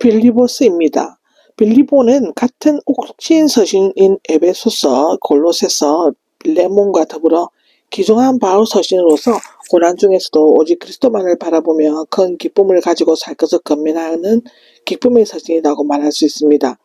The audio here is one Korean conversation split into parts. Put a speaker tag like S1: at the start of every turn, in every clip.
S1: 빌리보스입니다. 빌리보는 같은 옥신 서신인 에베소서, 골로새서, 레몬과 더불어 기중한 바울 서신으로서 고난 중에서도 오직 그리스도만을 바라보며 큰 기쁨을 가지고 살 것을 건면하는 기쁨의 서신이라고 말할 수 있습니다.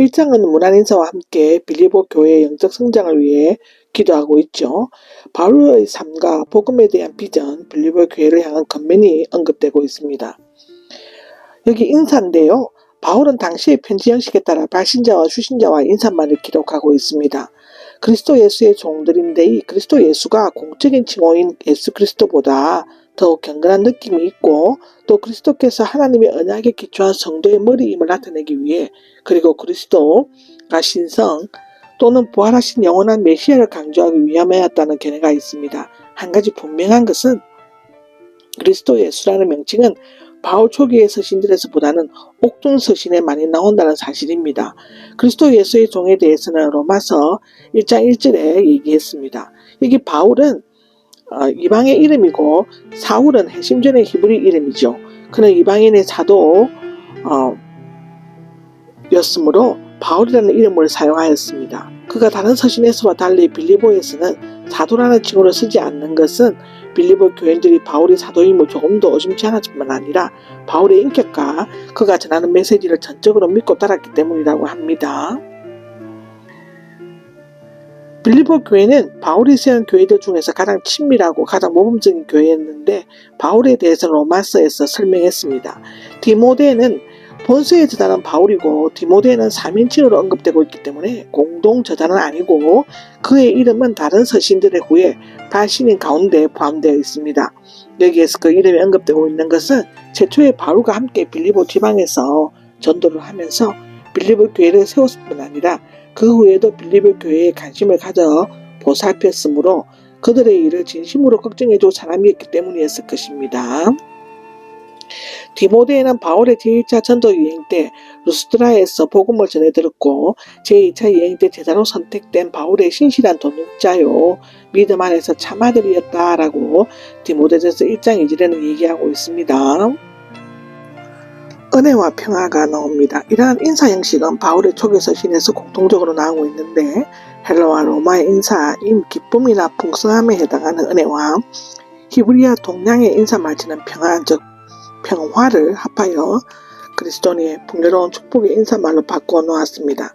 S1: 1장은 문안 인사와 함께 빌리보 교회의 영적 성장을 위해 기도하고 있죠. 바울의 삶과 복음에 대한 비전, 빌리보 교회를 향한 건면이 언급되고 있습니다. 여기 인사인데요. 바울은 당시의 편지 형식에 따라 발신자와 수신자와 인사말을 기록하고 있습니다. 그리스도 예수의 종들인데 이 그리스도 예수가 공적인 칭호인 예수 그리스도보다 더욱 경건한 느낌이 있고 또 그리스도께서 하나님의 언약에 기초한 성도의 머리임을 나타내기 위해 그리고 그리스도가 신성 또는 부활하신 영원한 메시아를 강조하기 위함이었다는 견해가 있습니다. 한 가지 분명한 것은 그리스도 예수라는 명칭은 바울 초기의 서신들에서보다는 옥중 서신에 많이 나온다는 사실입니다. 그리스도 예수의 종에 대해서는 로마서 1장 1절에 얘기했습니다. 여기 바울은 어, 이방의 이름이고 사울은 해심전의 히브리 이름이죠. 그는 이방인의 사도 어, 였으므로 바울이라는 이름을 사용하였습니다. 그가 다른 서신에서와 달리 빌리보에서는 사도라는 칭호를 쓰지 않는 것은 빌리보 교인들이 바울이 사도임을 조금 더 의심치 않았을 뿐만 아니라 바울의 인격과 그가 전하는 메시지를 전적으로 믿고 따랐기 때문이라고 합니다. 빌리보 교회는 바울이 세운 교회들 중에서 가장 친밀하고 가장 모범적인 교회였는데 바울에 대해서 로마서에서 설명했습니다. 디모데는 본서에 저자는 바울이고 디모데는 3인칭으로 언급되고 있기 때문에 공동 저자는 아니고 그의 이름은 다른 서신들의 후에 발신인 가운데 포함되어 있습니다. 여기에서 그 이름이 언급되고 있는 것은 최초의 바울과 함께 빌리보 지방에서 전도를 하면서 빌리보 교회를 세웠을 뿐 아니라 그 후에도 빌리보 교회에 관심을 가져 보살폈으므로 그들의 일을 진심으로 걱정해줄 사람이었기 때문이었을 것입니다. 디모데에는 바울의 제1차 전도 여행 때 루스드라에서 복음을 전해 들었고 제2차 여행 때 제자로 선택된 바울의 신실한 동역자요 믿음 안에서 참 아들이었다라고 디모데전서 1장 2절에는 얘기하고 있습니다. 은혜와 평화가 나옵니다. 이러한 인사 형식은 바울의 초기 서 신에서 공통적으로 나오고 있는데 헬라와 로마의 인사인 기쁨이나 풍성함에 해당하는 은혜와 히브리아 동양의 인사 말치는 평안 즉 평화를 합하여 그리스도인의 풍요로운 축복의 인사말로 바꾸어 놓았습니다.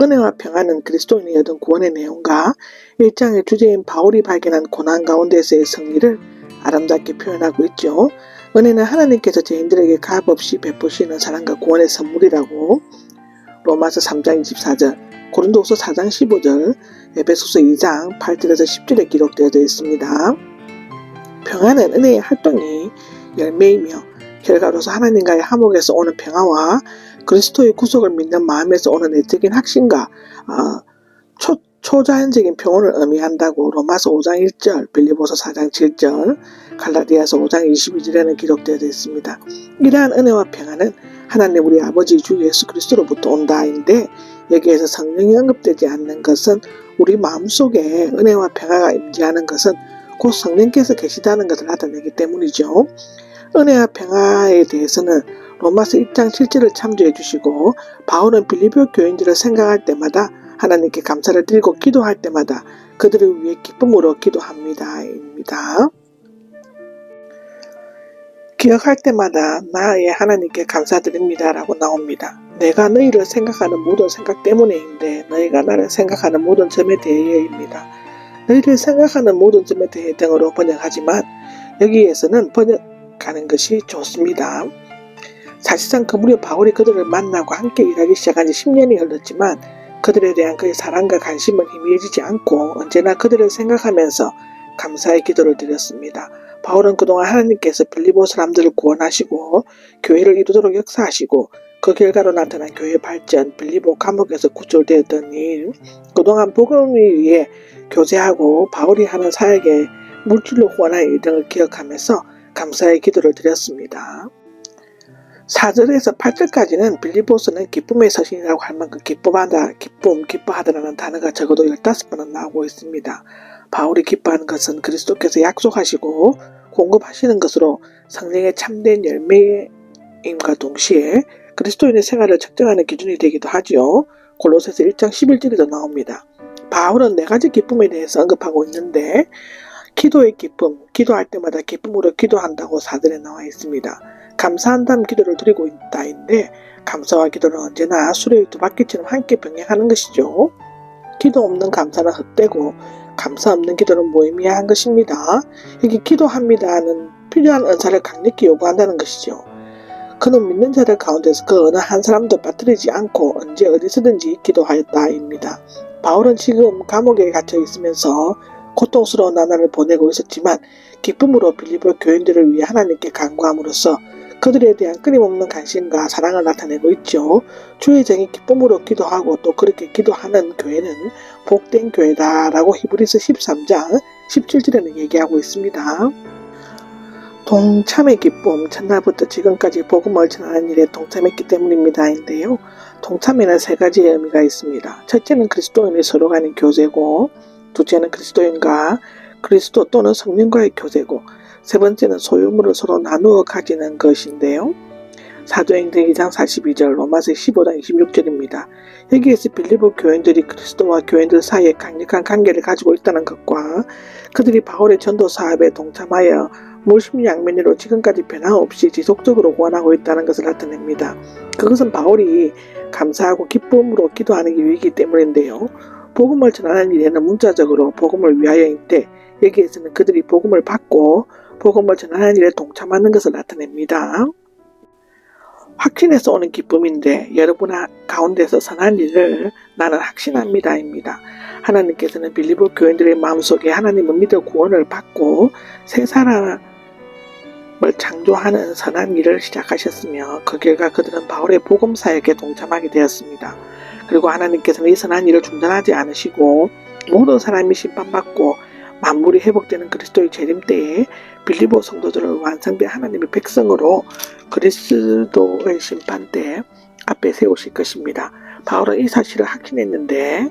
S1: 은혜와 평안은 그리스도인이 얻은 구원의 내용과 일장의 주제인 바울이 발견한 고난 가운데서의 승리를 아름답게 표현하고 있죠. 은혜는 하나님께서 죄인들에게 값없이 베푸시는 사랑과 구원의 선물이라고 로마서 3장 24절, 고린도서 4장 15절, 에베소서 2장 8절에서 10절에 기록되어 있습니다. 평안은 은혜의 활동이 열매이며 결과로서 하나님과의 화목에서 오는 평화와 그리스도의 구속을 믿는 마음에서 오는 내적인 확신과 어, 초, 초자연적인 평온을 의미한다고 로마서 5장 1절, 빌리보서 4장 7절, 갈라디아서 5장 22절에는 기록되어 있습니다. 이러한 은혜와 평안은 하나님 우리 아버지 주 예수 그리스도로부터 온다인데 여기에서 성령이 언급되지 않는 것은 우리 마음속에 은혜와 평화가 임재하는 것은 곧 성령께서 계시다는 것을 나타내기 때문이죠. 은혜와 평화에 대해서는 로마서 1장 7절을 참조해 주시고 바울은 빌리보 교인들을 생각할 때마다 하나님께 감사를 드리고 기도할 때마다 그들을 위해 기쁨으로 기도합니다. 입니다. 기억할 때마다 나의 하나님께 감사드립니다. 라고 나옵니다. 내가 너희를 생각하는 모든 생각 때문에인데 너희가 나를 생각하는 모든 점에 대해입니다. 너희를 생각하는 모든 점에 대해 등으로 번역하지만 여기에서는 번역 하는 것이 좋습니다. 사실상 그 무렵 바울이 그들을 만나고 함께 일하기 시작한 지 10년이 흘렀지만 그들에 대한 그의 사랑과 관심은 희미해지지 않고 언제나 그들을 생각하면서 감사의 기도를 드렸습니다. 바울은 그동안 하나님께서 빌리보 사람들을 구원하시고 교회를 이루도록 역사하시고 그 결과로 나타난 교회 발전, 빌리보 감옥에서 구출되었던 일, 그동안 복음을 위해 교제하고 바울이 하는 사역에 물질로 후원한 일 등을 기억하면서 감사의 기도를 드렸습니다. 4절에서 8절까지는 빌리보스는 기쁨의 서신이라고 할 만큼 기쁨하다, 기쁨, 기뻐하다라는 단어가 적어도 15번은 나오고 있습니다. 바울이 기뻐하는 것은 그리스도께서 약속하시고 공급하시는 것으로 성령의 참된 열매의 임과 동시에 그리스도인의 생활을 측정하는 기준이 되기도 하지요. 골로새서 1장 11절에도 나옵니다. 바울은 네 가지 기쁨에 대해서 언급하고 있는데 기도의 기쁨, 기도할 때마다 기쁨으로 기도한다고 사들에 나와 있습니다. 감사한다는 기도를 드리고 있다인데 감사와 기도는 언제나 수레의 두 바퀴처럼 함께 병행하는 것이죠. 기도 없는 감사는 헛되고 감사 없는 기도는 무의미한 것입니다. 여기 기도합니다는 필요한 은사를 강력히 요구한다는 것이죠. 그는 믿는 자들 가운데서 그 어느 한 사람도 빠뜨리지 않고 언제 어디서든지 기도하였다입니다. 바울은 지금 감옥에 갇혀 있으면서 고통스러운 나날을 보내고 있었지만 기쁨으로 빌리보 교인들을 위해 하나님께 간구함으로써 그들에 대한 끊임없는 관심과 사랑을 나타내고 있죠. 주의 정이 기쁨으로 기도하고 또 그렇게 기도하는 교회는 복된 교회다라고 히브리서 13장 17절에는 얘기하고 있습니다. 동참의 기쁨, 첫날부터 지금까지 복음을 전하는 일에 동참했기 때문입니다인데요. 동참에는 세 가지의 의미가 있습니다. 첫째는 그리스도인의 서로 간의 교제고, 둘째는 그리스도인과 그리스도 또는 성령과의 교제고, 세 번째는 소유물을 서로 나누어 가지는 것인데요. 사도행전 2장 42절, 로마서 15장 26절입니다. 여기에서 빌리보 교인들이 그리스도와 교인들 사이에 강력한 관계를 가지고 있다는 것과 그들이 바울의 전도 사업에 동참하여 물심양면으로 지금까지 변함없이 지속적으로 원하고 있다는 것을 나타냅니다. 그것은 바울이 감사하고 기쁨으로 기도하는 이유이기 때문인데요. 복음을 전하는 일에는 문자적으로 복음을 위하여일 때 여기에서는 그들이 복음을 받고 복음을 전하는 일에 동참하는 것을 나타냅니다. 확신에서 오는 기쁨인데 여러분 가운데서 선한 일을 나는 확신합니다입니다. 하나님께서는 빌리보 교인들의 마음속에 하나님을 믿어 구원을 받고 새 사람을 창조하는 선한 일을 시작하셨으며 그 결과 그들은 바울의 복음 사역에 동참하게 되었습니다. 그리고 하나님께서는 이 선한 일을 중단하지 않으시고 모든 사람이 심판받고 만물이 회복되는 그리스도의 재림 때에 빌리보 성도들을 완성된 하나님의 백성으로 그리스도의 심판 때 앞에 세우실 것입니다. 바울은 이 사실을 확신했는데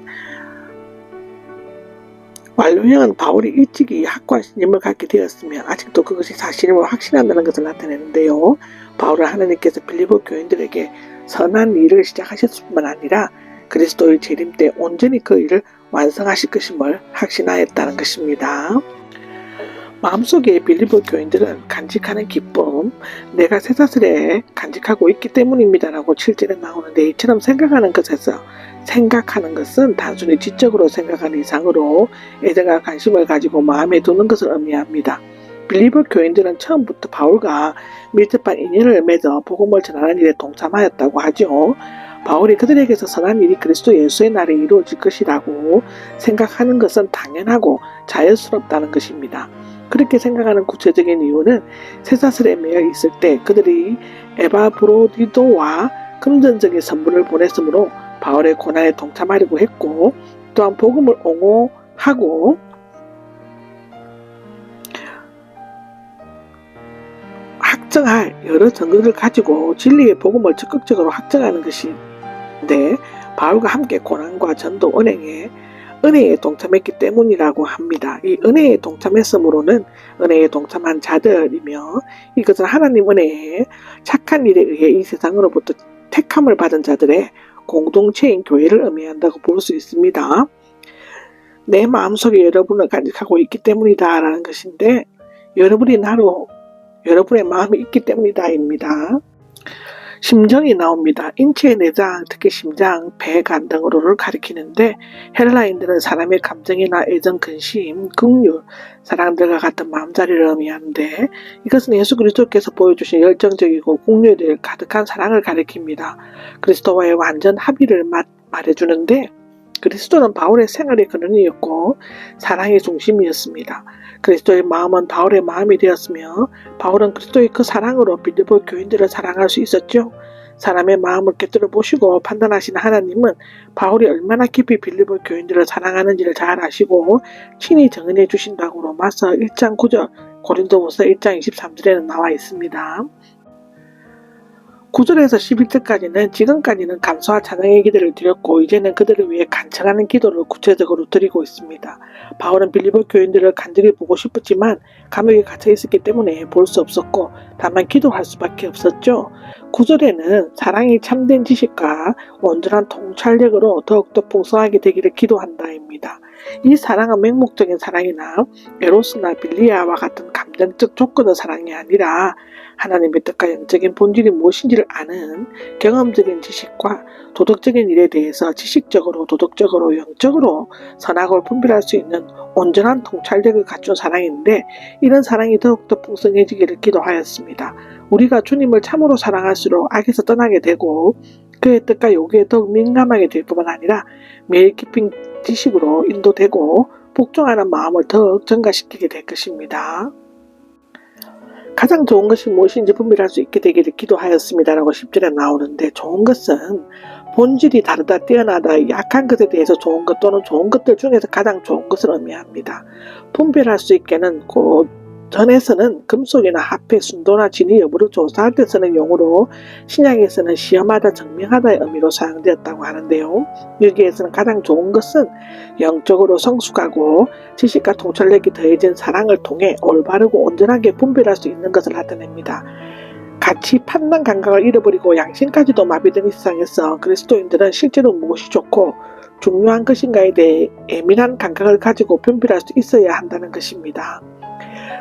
S1: 완료형은 바울이 일찍이 학과 신임을 갖게 되었으며 아직도 그것이 사실임을 확신한다는 것을 나타내는데요. 바울은 하나님께서 빌리보 교인들에게 선한 일을 시작하셨을 뿐만 아니라 그리스도의 재림 때 온전히 그 일을 완성하실 것임을 확신하였다는 것입니다. 마음속에 빌리보 교인들은 간직하는 기쁨, 내가 새사슬에 간직하고 있기 때문입니다라고 7절에 나오는데 이처럼 생각하는 것에서 생각하는 것은 단순히 지적으로 생각하는 이상으로 애정과 관심을 가지고 마음에 두는 것을 의미합니다. 빌리버 교인들은 처음부터 바울과 밀접한 인연을 맺어 복음을 전하는 일에 동참하였다고 하죠. 바울이 그들에게서 선한 일이 그리스도 예수의 날에 이루어질 것이라고 생각하는 것은 당연하고 자연스럽다는 것입니다. 그렇게 생각하는 구체적인 이유는 쇠사슬에 매여 있을 때 그들이 에바브로디도와 금전적인 선물을 보냈으므로 바울의 고난에 동참하려고 했고 또한 복음을 옹호하고 확정할 여러 증거를 가지고 진리의 복음을 적극적으로 확정하는 것 인데 바울과 함께 고난과 전도 은행에 은혜에 동참했기 때문이라고 합니다. 이 은혜에 동참했으므로는 은혜에 동참한 자들이며 이것은 하나님 은혜에 착한 일에 의해 이 세상으로부터 택함을 받은 자들의 공동체인 교회를 의미한다고 볼 수 있습니다. 내 마음속에 여러분을 간직하고 있기 때문이다 라는 것인데 여러분이 나로 여러분의 마음이 있기 때문이다입니다. 심정이 나옵니다. 인체의 내장, 특히 심장, 배, 간 등으로를 가리키는데 헬라인들은 사람의 감정이나 애정, 근심, 긍휼, 사람들과 같은 마음자리를 의미하는데 이것은 예수 그리스도께서 보여주신 열정적이고 국률들 가득한 사랑을 가리킵니다. 그리스도와의 완전 합의를 말해주는데 그리스도는 바울의 생활의 근원이었고 사랑의 중심이었습니다. 그리스도의 마음은 바울의 마음이 되었으며 바울은 그리스도의 그 사랑으로 빌리보 교인들을 사랑할 수 있었죠. 사람의 마음을 꿰뚫어 보시고 판단하시는 하나님은 바울이 얼마나 깊이 빌리보 교인들을 사랑하는지를 잘 아시고 친히 정언해 주신다고 로마서 1장 9절 고린도후서 1장 23절에는 나와 있습니다. 9절에서 11절까지는 지금까지는 감사와 찬양의 기도를 드렸고 이제는 그들을 위해 간청하는 기도를 구체적으로 드리고 있습니다. 바울은 빌리보 교인들을 간절히 보고 싶었지만 감옥에 갇혀 있었기 때문에 볼 수 없었고 다만 기도할 수밖에 없었죠. 9절에는 사랑이 참된 지식과 온전한 통찰력으로 더욱더 풍성하게 되기를 기도한다입니다. 이 사랑은 맹목적인 사랑이나 에로스나 빌리아와 같은 감정적 조건의 사랑이 아니라 하나님의 뜻과 영적인 본질이 무엇인지를 아는 경험적인 지식과 도덕적인 일에 대해서 지식적으로 도덕적으로 영적으로 선악을 분별할 수 있는 온전한 통찰력을 갖춘 사랑인데 이런 사랑이 더욱더 풍성해지기를 기도하였습니다. 우리가 주님을 참으로 사랑할수록 악에서 떠나게 되고 그의 뜻과 요구에 더욱 민감하게 될 뿐만 아니라 매일 깊은 지식으로 인도되고 복종하는 마음을 더욱 증가시키게 될 것입니다. 가장 좋은 것이 무엇인지 분별할 수 있게 되기를 기도하였습니다라고 10절에 나오는데 좋은 것은 본질이 다르다 뛰어나다 약한 것에 대해서 좋은 것 또는 좋은 것들 중에서 가장 좋은 것을 의미합니다. 분별할 수 있게는 곧 전에서는 금속이나 화폐, 순도나 진위 여부를 조사할 때 쓰는 용어로 신약에서는 시험하다, 증명하다의 의미로 사용되었다고 하는데요. 여기에서는 가장 좋은 것은 영적으로 성숙하고 지식과 통찰력이 더해진 사랑을 통해 올바르고 온전하게 분별할 수 있는 것을 나타냅니다. 같이 판단 감각을 잃어버리고 양심까지도 마비된 이 세상에서 그리스도인들은 실제로 무엇이 좋고 중요한 것인가에 대해 예민한 감각을 가지고 분별할 수 있어야 한다는 것입니다.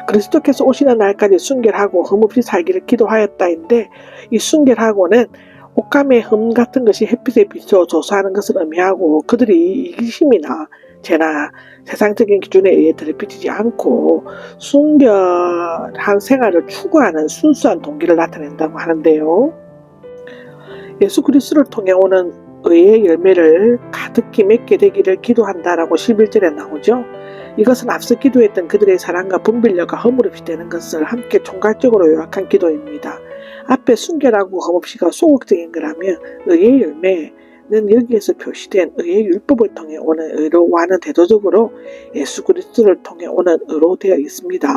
S1: 그리스도께서 오시는 날까지 순결하고 흠없이 살기를 기도하였다인데 이 순결하고는 옷감의 흠 같은 것이 햇빛에 비춰 조사하는 것을 의미하고 그들이 이기심이나 죄나 세상적인 기준에 의해 더럽히지 않고 순결한 생활을 추구하는 순수한 동기를 나타낸다고 하는데요. 예수 그리스도를 통해 오는 의의 열매를 가득히 맺게 되기를 기도한다라고 11절에 나오죠. 이것은 앞서 기도했던 그들의 사랑과 분별력과 허물없이 되는 것을 함께 총괄적으로 요약한 기도입니다. 앞에 순결하고 허물없이가 소극적인 거라면 의의 열매는 여기에서 표시된 의의 율법을 통해 오는 의로와는 대도적으로 예수 그리스도를 통해 오는 의로 되어 있습니다.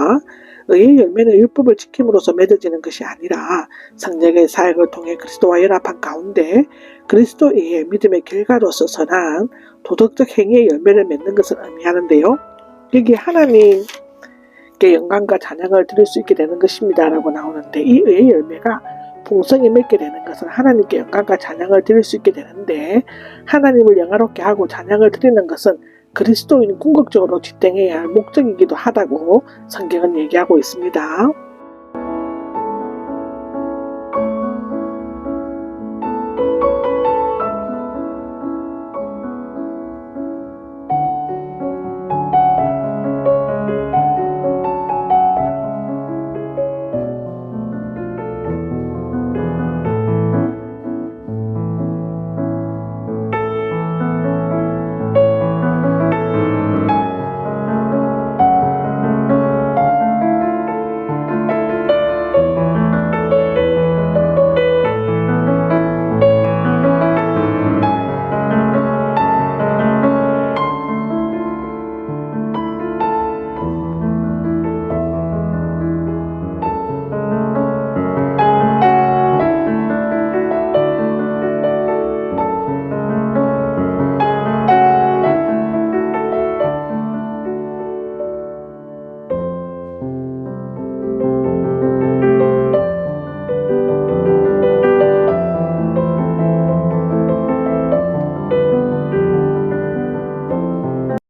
S1: 의의 열매는 율법을 지킴으로써 맺어지는 것이 아니라 성령의 사역을 통해 그리스도와 연합한 가운데 그리스도의 믿음의 결과로서 선한 도덕적 행위의 열매를 맺는 것을 의미하는데요. 여기 하나님께 영광과 찬양을 드릴 수 있게 되는 것입니다. 라고 나오는데 이 의의 열매가 풍성히 맺게 되는 것은 하나님께 영광과 찬양을 드릴 수 있게 되는데 하나님을 영화롭게 하고 찬양을 드리는 것은 그리스도인이 궁극적으로 집행해야 할 목적이기도 하다고 성경은 얘기하고 있습니다.